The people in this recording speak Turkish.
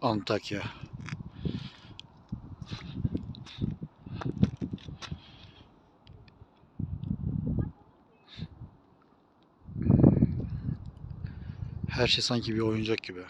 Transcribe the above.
Antakya. Her şey sanki bir oyuncak gibi.